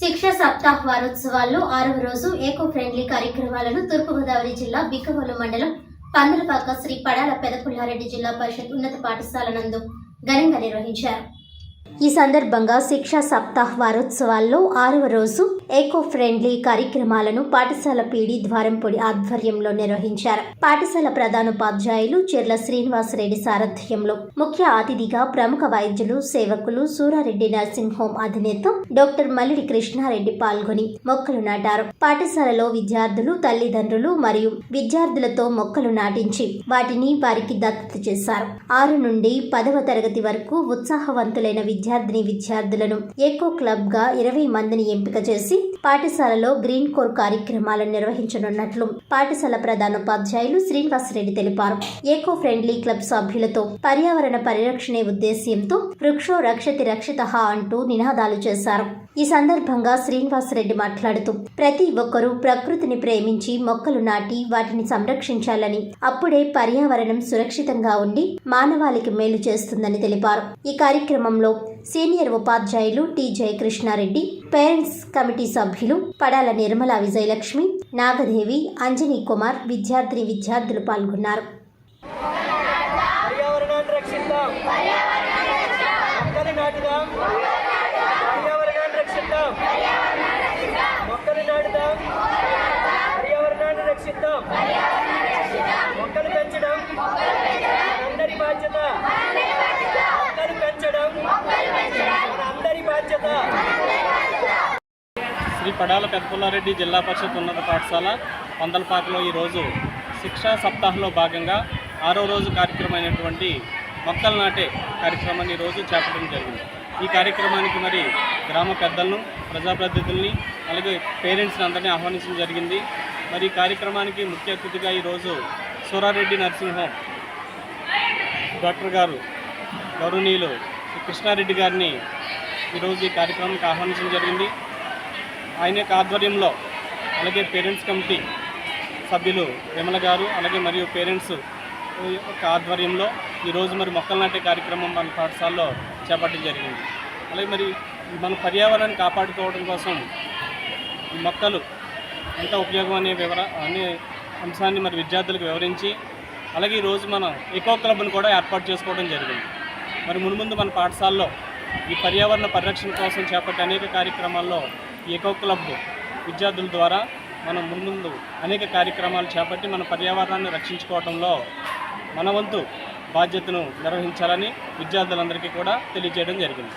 శిక్ష సప్తాహ్ వారోత్సవాల్లో ఆరవ రోజు ఏకో ఫ్రెండ్లీ కార్యక్రమాలను తూర్పుగోదావరి జిల్లా బిక్కవోలు మండలం పందలపాక శ్రీ పడాల పెదపుల్లారెడ్డి జిల్లా పరిషత్ ఉన్నత పాఠశాల నందు ఘనంగా నిర్వహించారు. ఈ సందర్భంగా శిక్షా సప్తాహ్ వారోత్సవాల్లో ఆరవ రోజు ఏకో ఫ్రెండ్లీ కార్యక్రమాలను పాఠశాల పీడి ద్వారంపొడి ఆధ్వర్యంలో నిర్వహించారు. పాఠశాల ప్రధానోపాధ్యాయులు చెర్ల శ్రీనివాసరెడ్డి సారథ్యంలో ముఖ్య అతిథిగా ప్రముఖ వైద్యులు సేవకులు సూరారెడ్డి నర్సింగ్ హోం అధినేత డాక్టర్ మల్లిడి కృష్ణారెడ్డి పాల్గొని మొక్కలు నాటారు. పాఠశాలలో విద్యార్థులు తల్లిదండ్రులు మరియు విద్యార్థులతో మొక్కలు నాటించి వాటిని వారికి దత్తత చేశారు. ఆరు నుండి పదవ తరగతి వరకు ఉత్సాహవంతులైన విద్యార్థిని విద్యార్థులను ఏకో క్లబ్గా ఇరవై మందిని ఎంపిక చేసి పాఠశాలలో గ్రీన్ కోర్ కార్యక్రమాలను నిర్వహించనున్నట్లు పాఠశాల ప్రధానోపాధ్యాయులు శ్రీనివాసరెడ్డి తెలిపారు. ఏకో ఫ్రెండ్లీ క్లబ్ సభ్యులతో పర్యావరణ పరిరక్షణే ఉద్దేశ్యంతో వృక్షో రక్షతి రక్షిత అంటూ నినాదాలు చేశారు. ఈ సందర్భంగా శ్రీనివాసరెడ్డి మాట్లాడుతూ ప్రతి ఒక్కరూ ప్రకృతిని ప్రేమించి మొక్కలు నాటి వాటిని సంరక్షించాలని అప్పుడే పర్యావరణం సురక్షితంగా ఉండి మానవాళికి మేలు చేస్తుందని తెలిపారు. ఈ కార్యక్రమంలో సీనియర్ ఉపాధ్యాయులు టి జయకృష్ణారెడ్డి పేరెంట్స్ కమిటీ సభ్యులు పడాల నిర్మల విజయలక్ష్మి నాగదేవి అంజనీ కుమార్ విద్యార్థిని విద్యార్థులు పాల్గొన్నారు. మొక్కలు పెంచడం అందరి బాధ్యత మొక్కలు పెంచడం అందరి బాధ్యత శ్రీ పడాల పెద్దపుల్లారెడ్డి జిల్లా పరిషత్ ఉన్నత పాఠశాల పందలపాకలో ఈరోజు శిక్షా సప్తాహంలో భాగంగా ఆరో రోజు కార్యక్రమమైనటువంటి మొక్కలు నాటే కార్యక్రమాన్ని ఈరోజు చేపట్టడం జరిగింది. ఈ కార్యక్రమానికి మరి గ్రామ పెద్దలను ప్రజాప్రతినిధుల్ని అలాగే పేరెంట్స్ని అందరినీ ఆహ్వానించడం జరిగింది. మరి కార్యక్రమానికి ముఖ్య అతిథిగా ఈరోజు సూరారెడ్డి నర్సింగ్ డాక్టర్ గారు గౌరవనీయులు శ్రీ కృష్ణారెడ్డి గారిని ఈరోజు ఈ కార్యక్రమానికి ఆహ్వానించడం జరిగింది. ఆయన యొక్క ఆధ్వర్యంలో అలాగే పేరెంట్స్ కమిటీ సభ్యులు విమల గారు అలాగే మరియు పేరెంట్స్ యొక్క ఆధ్వర్యంలో ఈరోజు మరి మొక్కలు నాటే కార్యక్రమం మన పాఠశాలలో చేపట్టడం జరిగింది. అలాగే మరి మన పర్యావరణాన్ని కాపాడుకోవడం కోసం ఈ మొక్కలు ఎంత ఉపయోగం అనే వివర అనే అంశాన్ని మరి విద్యార్థులకు వివరించి అలాగే ఈరోజు మనం ఎకో క్లబ్ను కూడా ఏర్పాటు చేసుకోవడం జరిగింది. మరి మున్ముందు మన పాఠశాలలో ఈ పర్యావరణ పరిరక్షణ కోసం చేపట్టే అనేక కార్యక్రమాల్లో ఈ ఎకో క్లబ్ విద్యార్థుల ద్వారా మనం ముందు అనేక కార్యక్రమాలు చేపట్టి మన పర్యావరణాన్ని రక్షించుకోవడంలో మన వంతు బాధ్యతను నిర్వహించాలని విద్యార్థులందరికీ కూడా తెలియజేయడం జరిగింది.